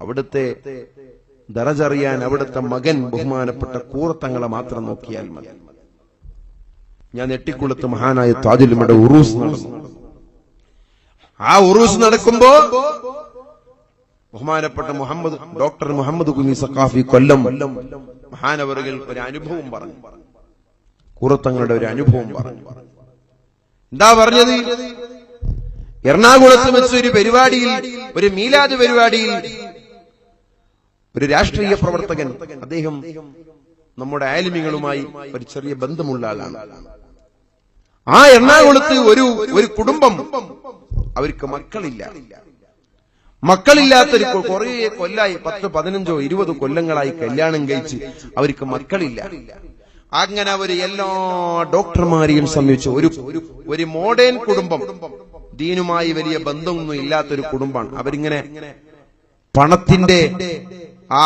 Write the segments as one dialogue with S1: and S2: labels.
S1: അവിടുത്തെ ദറജറിയാൻ അവിടുത്തെ മകൻ ബഹുമാനപ്പെട്ട കൂറത്തങ്ങളെ മാത്രം നോക്കിയാൽ മതി. ഞാൻ നെട്ടിക്കുളത്ത് മഹാനായ താജുലുമയുടെ ഉറൂസ് നടന്നു. ആ ഉറൂസ് നടക്കുമ്പോ ബഹുമാനപ്പെട്ട മുഹമ്മദ് ഡോക്ടർ മുഹമ്മദ് കുഞ്ഞി സഖാഫി കൊല്ലം മഹാനവറുകൾ ഒരു അനുഭവം പറഞ്ഞു. കൂറത്തങ്ങളുടെ ഒരു അനുഭവം പറഞ്ഞു. എന്താ പറഞ്ഞത്? എറണാകുളത്ത് വെച്ച് ഒരു പരിപാടിയിൽ ഒരു മീലാദ് പരിപാടിയിൽ ഒരു രാഷ്ട്രീയ പ്രവർത്തകൻ അദ്ദേഹം നമ്മുടെ ആലിമികളുമായി ഒരു ചെറിയ ബന്ധമുള്ള ആളാണ്. ആ എറണാകുളത്ത് ഒരു ഒരു കുടുംബം അവർക്ക് മക്കളില്ല. മക്കളില്ലാത്തൊരു കുറേ കൊല്ലായി പത്ത് പതിനഞ്ചോ ഇരുപതോ കൊല്ലങ്ങളായി കല്യാണം കഴിച്ച് അവർക്ക് മക്കളില്ല. അങ്ങനെ അവർ എല്ലാ ഡോക്ടർമാരെയും സമീപിച്ചു ഒരു- ഒരു മോഡേൺ കുടുംബം ദീനുമായി വലിയ ബന്ധമൊന്നും ഇല്ലാത്തൊരു കുടുംബമാണ്. അവരിങ്ങനെ പണത്തിന്റെ ആ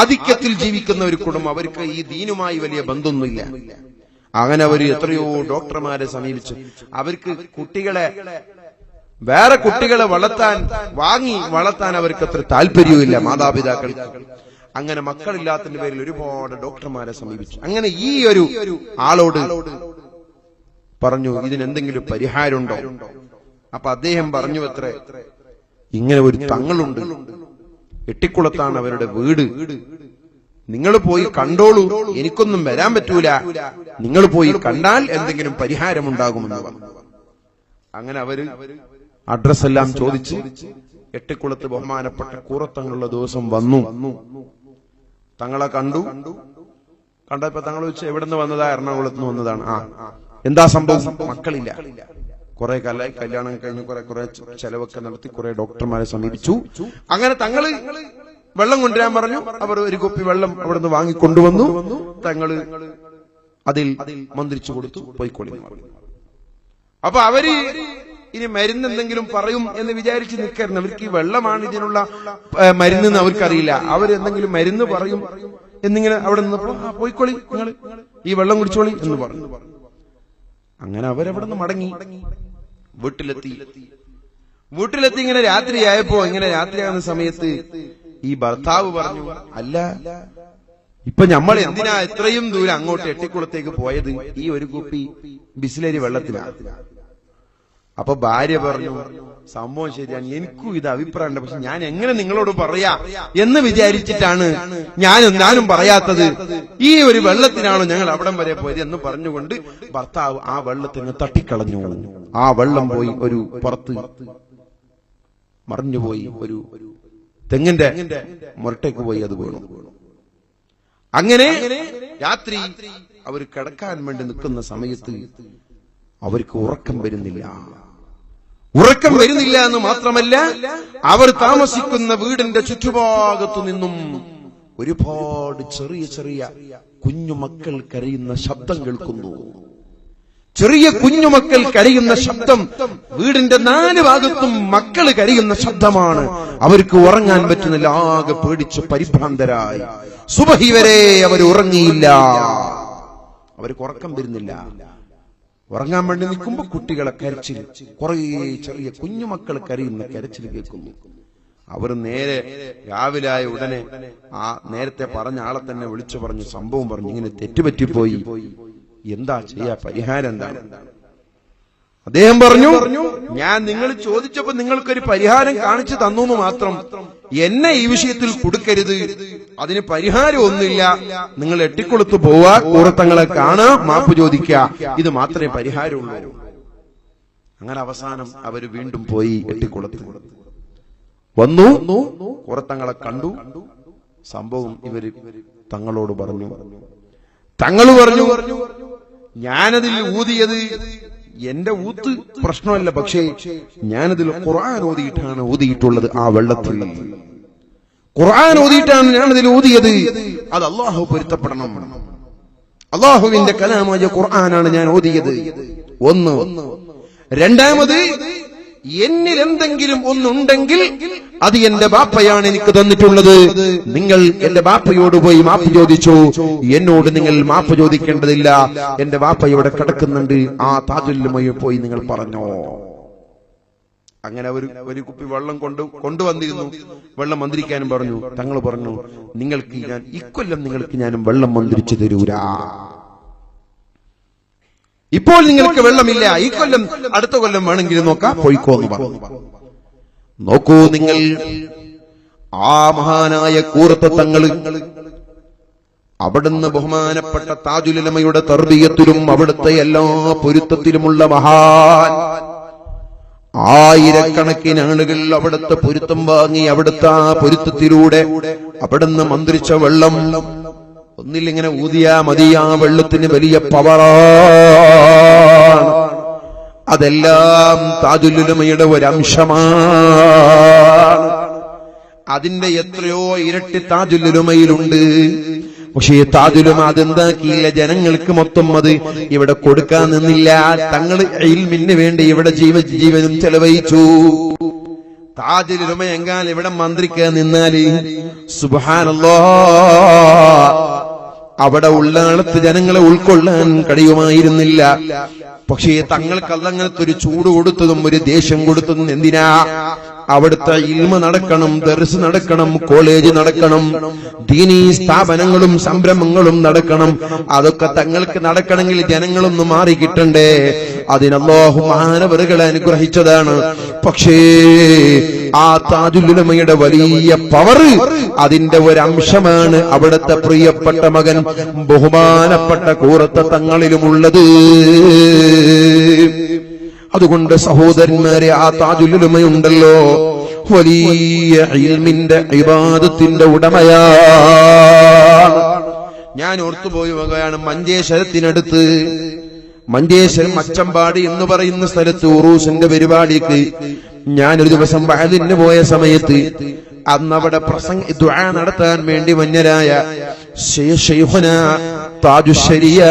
S1: ആധിക്യത്തിൽ ജീവിക്കുന്ന ഒരു കുടുംബം. അവർക്ക് ഈ ദീനുമായി വലിയ ബന്ധമൊന്നുമില്ല. അങ്ങനെ അവർ എത്രയോ ഡോക്ടർമാരെ സമീപിച്ചു. അവർക്ക് കുട്ടികളെ വേറെ കുട്ടികളെ വളർത്താൻ വാങ്ങി വളർത്താൻ അവർക്ക് അത്ര താല്പര്യവുമില്ല മാതാപിതാക്കൾക്ക് അങ്ങനെ മക്കളില്ലാത്തതിന്റെ പേരിൽ ഒരുപാട് ഡോക്ടർമാരെ സമീപിച്ചു. അങ്ങനെ ഈ ഒരു ആളോട് പറഞ്ഞു ഇതിനെന്തെങ്കിലും പരിഹാരമുണ്ടോ? അപ്പൊ അദ്ദേഹം പറഞ്ഞു അത്ര ഇങ്ങനെ ഒരു തങ്ങളുണ്ട്. എട്ടിക്കുളത്താണ് അവരുടെ വീട്. നിങ്ങൾ പോയി കണ്ടോളൂ. എനിക്കൊന്നും വരാൻ പറ്റൂല. നിങ്ങൾ പോയി കണ്ടാൽ എന്തെങ്കിലും പരിഹാരമുണ്ടാകുമെന്ന് പറഞ്ഞു. അങ്ങനെ അവർ അഡ്രസ് എല്ലാം ചോദിച്ച് എട്ടിക്കുളത്ത് ബഹുമാനപ്പെട്ട കൂറത്തങ്ങളുള്ള ദിവസം വന്നു. തങ്ങളെ കണ്ടു. കണ്ടപ്പോ തങ്ങൾ വെച്ച് എവിടെ നിന്ന് വന്നതാ? എറണാകുളത്ത് നിന്ന് വന്നതാണ്. ആ. എന്താ സംഭവം? മക്കളില്ല. കുറെ കാലമായി കല്യാണം കഴിഞ്ഞ് കുറെ കുറെ ചെലവൊക്കെ നടത്തി കുറെ ഡോക്ടർമാരെ സമീപിച്ചു. അങ്ങനെ തങ്ങൾ വെള്ളം കൊണ്ടുവരാൻ പറഞ്ഞു. അവർ ഒരു കുപ്പി വെള്ളം അവിടുന്ന് വാങ്ങിക്കൊണ്ടുവന്നു. തങ്ങൾ അതിൽ മന്ത്രിച്ചു കൊടുത്തു. പോയിക്കൊള്ളി. അപ്പൊ അവർ ഇനി മരുന്ന് എന്തെങ്കിലും പറയും എന്ന് വിചാരിച്ച് നിൽക്കരുത്. അവർക്ക് ഈ വെള്ളമാണ് ഇതിനുള്ള മരുന്ന് അവർക്കറിയില്ല. അവരെന്തെങ്കിലും മരുന്ന് പറയും എന്നിങ്ങനെ അവിടെ നിന്നപ്പോ പോയിക്കോളി നിങ്ങൾ ഈ വെള്ളം കുടിച്ചോളി എന്ന് പറഞ്ഞു. അങ്ങനെ അവരവിടെ നിന്ന് മടങ്ങി. വീട്ടിലെത്തി. വീട്ടിലെത്തി ഇങ്ങനെ രാത്രിയായപ്പോ ഇങ്ങനെ രാത്രിയാകുന്ന സമയത്ത് ഈ ഭർത്താവ് പറഞ്ഞു അല്ല ഇപ്പൊ നമ്മൾ എന്തിനാ ഇത്രയും ദൂരം അങ്ങോട്ട് എട്ടിക്കുളത്തേക്ക് പോയത്? ഈ ഒരു കുപ്പി ബിസ്ലരി വെള്ളത്തിലാണ് അപ്പൊ ഭാര്യ പറഞ്ഞു സംഭവം ശരിയാണ്. എനിക്കും ഇത് അഭിപ്രായമുണ്ട്. പക്ഷെ ഞാൻ എങ്ങനെ നിങ്ങളോട് പറയാ എന്ന് വിചാരിച്ചിട്ടാണ് ഞാൻ ഞാനും പറയാത്തത്. ഈ ഒരു വെള്ളത്തിനാണോ ഞങ്ങൾ അവിടം വരെ പോയത് എന്ന് പറഞ്ഞുകൊണ്ട് ഭർത്താവ് ആ വെള്ളത്തിന് തട്ടിക്കളഞ്ഞു. ആ വെള്ളം പോയി ഒരു പുറത്ത് മറിഞ്ഞുപോയി ഒരു തെങ്ങിന്റെ മുരട്ടേക്ക് പോയി അത് വീണു. അങ്ങനെ രാത്രി അവർ കിടക്കാൻ വേണ്ടി നിൽക്കുന്ന സമയത്ത് അവർക്ക് ഉറക്കം വരുന്നില്ല. ഉറക്കം വരുന്നില്ല എന്ന് മാത്രമല്ല അവർ താമസിക്കുന്ന വീടിന്റെ ചുറ്റുഭാഗത്തു നിന്നും ഒരുപാട് ചെറിയ ചെറിയ കുഞ്ഞുമക്കൾ കരയുന്ന ശബ്ദം കേൾക്കുന്നു. ചെറിയ കുഞ്ഞുമക്കൾ കരയുന്ന ശബ്ദം വീടിന്റെ നാല് ഭാഗത്തും മക്കൾ കരയുന്ന ശബ്ദമാണ്. അവർക്ക് ഉറങ്ങാൻ പറ്റുന്നില്ല ആകെ പേടിച്ച് പരിഭ്രാന്തരായി. സുബഹി വരെ അവർ ഉറങ്ങിയില്ല. അവർക്ക് ഉറക്കം വരുന്നില്ല. ഉറങ്ങാൻ വേണ്ടി നിൽക്കുമ്പോ കുട്ടികളെ കരച്ചിൽ. കുറേ ചെറിയ കുഞ്ഞുമക്കൾ കരയുന്ന കരച്ചിൽ കേൾക്കുന്നു. അവർ നേരെ രാവിലായ ഉടനെ ആ നേരത്തെ പറഞ്ഞ ആളെ തന്നെ വിളിച്ചു പറഞ്ഞു സംഭവം പറഞ്ഞു ഇങ്ങനെ തെറ്റുപറ്റിപ്പോയി. എന്താ ചെയ്യാ? പരിഹാരം എന്താണ്? അദ്ദേഹം പറഞ്ഞു ഞാൻ നിങ്ങൾ ചോദിച്ചപ്പോ നിങ്ങൾക്കൊരു പരിഹാരം കാണിച്ചു തന്നു എന്ന് മാത്രം എന്നെ ഈ വിഷയത്തിൽ കൊടുക്കരുത്. അതിന് പരിഹാരം ഒന്നുമില്ല നിങ്ങൾ എട്ടിക്കൊളുത്ത് പോവാ കൂറത്തങ്ങളെ കാണാ മാപ്പ് ചോദിക്കുക. ഇത് മാത്രമേ പരിഹാരമുള്ളൂ. അങ്ങനെ അവസാനം അവർ വീണ്ടും പോയി എട്ടിക്കുളത്ത്. വന്നു കുറത്തങ്ങളെ കണ്ടു. സംഭവം ഇവർ തങ്ങളോട് പറഞ്ഞു. തങ്ങൾ പറഞ്ഞു ഞാനതിൽ ഊതിയത് എന്റെ ഊത്ത് പ്രശ്നമല്ല പക്ഷേ ഞാനതിൽ ഖുർആൻ ഓതിയിട്ടാണ് ഓതിയിട്ടുള്ളത് ആ വെള്ളത്തിൽ. ഖുർആൻ ഓതിയിട്ടാണ് ഞാനതിൽ ഓതിയത്. അത് അള്ളാഹു പൊരുത്തപ്പെടണം. അള്ളാഹുവിന്റെ കലാമായ ഖുർആനാണ് ഞാൻ ഓതിയത്. ഒന്ന്. രണ്ടാമത് എന്നിൽ എന്തെങ്കിലും ഒന്നുണ്ടെങ്കിൽ അത് എന്റെ ബാപ്പയാണ് എനിക്ക് തന്നിട്ടുള്ളത്. നിങ്ങൾ എന്റെ ബാപ്പയോട് പോയി മാപ്പ് ചോദിച്ചു. എന്നോട് നിങ്ങൾ മാപ്പ് ചോദിക്കേണ്ടതില്ല. എന്റെ ബാപ്പ ഇവിടെ കിടക്കുന്നുണ്ട്. ആ താജുല്ലുമയോ പോയി നിങ്ങൾ പറഞ്ഞോ. അങ്ങനെ ഒരു ഒരു കുപ്പി വെള്ളം കൊണ്ട് കൊണ്ടുവന്നിരുന്നു. വെള്ളം മന്ത്രിക്കാനും പറഞ്ഞു. തങ്ങൾ പറഞ്ഞു നിങ്ങൾക്ക് ഞാൻ ഇക്കൊല്ലം നിങ്ങൾക്ക് ഞാനും വെള്ളം മന്ത്രിച്ചു തരൂരാ. ഇപ്പോൾ നിങ്ങൾക്ക് വെള്ളമില്ല. ഈ കൊല്ലം അടുത്ത കൊല്ലം വേണമെങ്കിൽ നോക്കാം. പോയിക്കോ എന്ന് പറഞ്ഞു. നോക്കൂ നിങ്ങൾ. ആ മഹാനായ കൂറത്ത തങ്ങൾ അവിടുന്ന് ബഹുമാനപ്പെട്ട താജുലമയുടെ തർബീയത്തിലും അവിടുത്തെ എല്ലാ പൊരുത്തത്തിലുമുള്ള മഹാൻ. ആയിരക്കണക്കിന് ആളുകൾ അവിടുത്തെ പൊരുത്തം വാങ്ങി അവിടുത്തെ ആ പൊരുത്തത്തിലൂടെ അവിടുന്ന് മന്ത്രിച്ച വെള്ളം ഒന്നിലിങ്ങനെ ഊതിയാ മതി ആ വെള്ളത്തിന് വലിയ പവറാണ് അതെല്ലാം താജുലുലമയുടെ ഒരംശമാണ്. അതിന്റെ എത്രയോ ഇരട്ടി താജുലുലുമയിലുണ്ട് പക്ഷേ ഈ താജുലുമ അതെന്താക്കിയില്ല? ജനങ്ങൾക്ക് മൊത്തം അത് ഇവിടെ കൊടുക്കാൻ നിന്നില്ല. തങ്ങൾ ഇൽമിന് വേണ്ടി ഇവിടെ ജീവ ജീവനും ചെലവഴിച്ചു. താജുലുമ എങ്കാൽ ഇവിടെ മന്ത്രിക്ക് നിന്നാൽ സുബാനല്ലോ അവിടെ ഉള്ളാളത്ത് ജനങ്ങളെ ഉൾക്കൊള്ളാൻ കഴിയുമായിരുന്നില്ല. പക്ഷേ തങ്ങൾക്ക് അതങ്ങനത്തെ ഒരു ചൂട് കൊടുത്തതും ഒരു ദേഷ്യം കൊടുത്തതും എന്തിനാ? അവിടുത്തെ ഇൽമ നടക്കണം ദർസ് നടക്കണം കോളേജ് നടക്കണം ദീനീ സ്ഥാപനങ്ങളും സംരംഭങ്ങളും നടക്കണം. അതൊക്കെ തങ്ങൾക്ക് നടക്കണമെങ്കിൽ ജനങ്ങളൊന്നും മാറി കിട്ടണ്ടേ? അതിനല്ലാഹു മാനവറുകളെ അനുഗ്രഹിച്ചതാണ്. പക്ഷേ ആ താജുലുലമയുടെ വലിയ പവർ അതിന്റെ ഒരു അംശമാണ് അവിടുത്തെ പ്രിയപ്പെട്ട മകൻ ബഹുമാനപ്പെട്ട കൂറത്ത തങ്ങളിലുമുള്ളത്. അതുകൊണ്ട് സഹോദരന്മാരെ ആ താജുലുമയുണ്ടല്ലോ വലിയ ഇൽമിന്റെ ഇബാദത്തിന്റെ ഉടമയാണ്. ഞാൻ ഓർത്തുപോയി വകയാണ് മഞ്ചേശ്വരത്തിനടുത്ത് മഞ്ചേശ്വരം അച്ചമ്പാടി എന്ന് പറയുന്ന സ്ഥലത്ത് ഉറൂസിന്റെ പരിപാടിക്ക് ഞാൻ ഒരു ദിവസം വയലിന് പോയ സമയത്ത് അന്നവിടെ പ്രസംഗ ദ്വാ നടത്താൻ വേണ്ടി മന്യരായ താജുശരിയ